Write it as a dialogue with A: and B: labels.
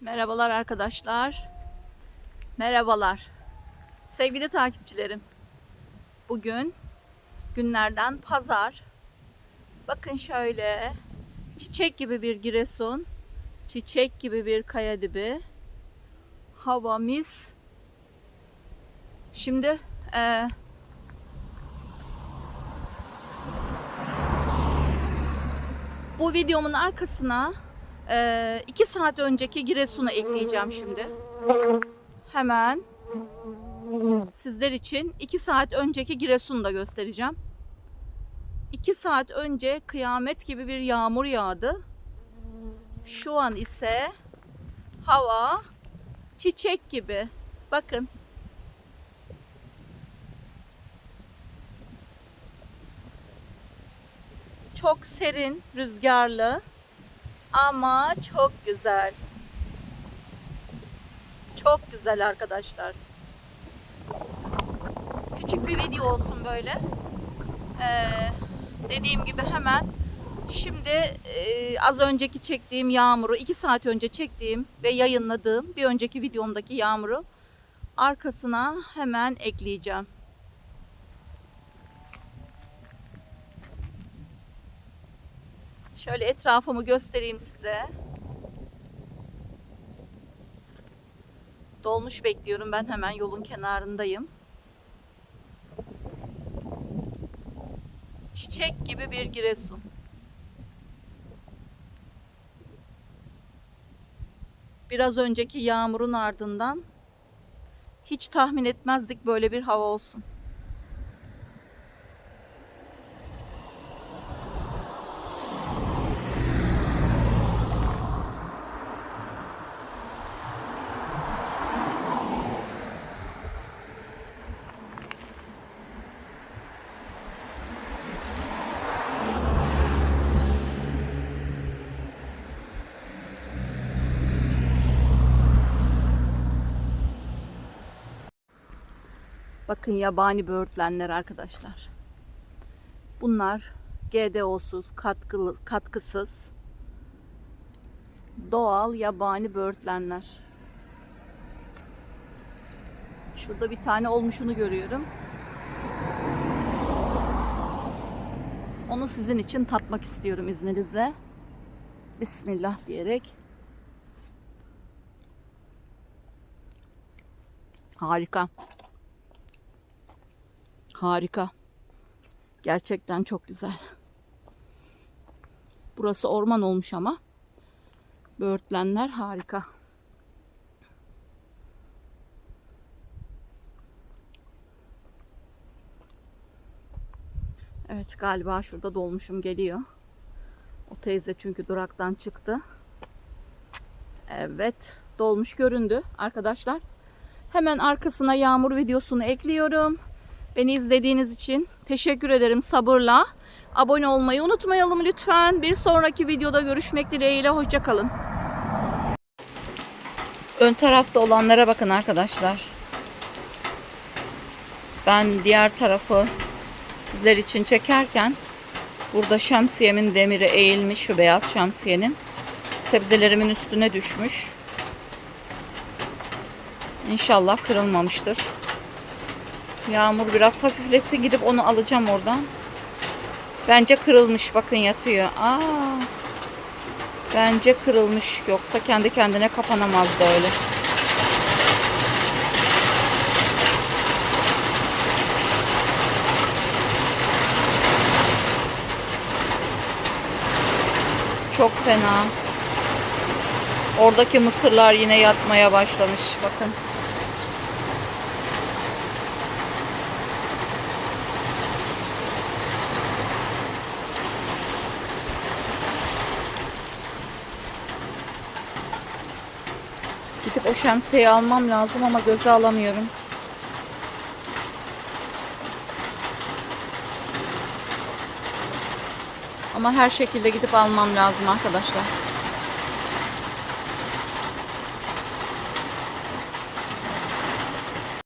A: Merhabalar arkadaşlar. Merhabalar. Sevgili takipçilerim. Bugün günlerden pazar. Bakın şöyle çiçek gibi bir Giresun, çiçek gibi bir kaya dibi. Hava mis. Şimdi eee bu videomun arkasına 2 saat önceki Giresun'u ekleyeceğim şimdi. Hemen sizler için 2 saat önceki Giresun'u da göstereceğim. 2 saat önce kıyamet gibi bir yağmur yağdı. Şu an ise hava çiçek gibi. Bakın. Çok serin, rüzgarlı. Ama çok güzel. Çok güzel arkadaşlar. Küçük bir video olsun böyle. Ee, dediğim gibi hemen şimdi e, az önceki çektiğim yağmuru, 2 saat önce çektiğim ve yayınladığım bir önceki videomdaki yağmuru arkasına hemen ekleyeceğim. Şöyle etrafımı göstereyim size. Dolmuş bekliyorum. Ben hemen yolun kenarındayım. Çiçek gibi bir Giresun. Biraz önceki yağmurun ardından hiç tahmin etmezdik böyle bir hava olsun. Bakın yabani böğürtlenler arkadaşlar. Bunlar GDO'suz, katkılı, katkısız doğal yabani böğürtlenler. Şurada bir tane olmuşunu görüyorum. Onu sizin için tatmak istiyorum izninizle. Bismillah diyerek. Harika. Harika. Gerçekten çok güzel. Burası orman olmuş ama böğürtlenler harika. Evet galiba şurada dolmuşum geliyor. O teyze çünkü duraktan çıktı. Evet dolmuş göründü arkadaşlar. Hemen arkasına yağmur videosunu ekliyorum. Beni izlediğiniz için teşekkür ederim sabırla. Abone olmayı unutmayalım lütfen. Bir sonraki videoda görüşmek dileğiyle. Hoşçakalın. Ön tarafta olanlara bakın arkadaşlar. Ben diğer tarafı sizler için çekerken burada şemsiyemin demiri eğilmiş şu beyaz şemsiyenin. Sebzelerimin üstüne düşmüş. İnşallah kırılmamıştır. Yağmur biraz hafiflese gidip onu alacağım oradan. Bence kırılmış. Bakın yatıyor. Aa. Bence kırılmış. Yoksa kendi kendine kapanamazdı öyle. Çok fena. Oradaki mısırlar yine yatmaya başlamış. Bakın. Gidip o şemsiyeyi almam lazım ama göze alamıyorum. Ama her şekilde gidip almam lazım arkadaşlar.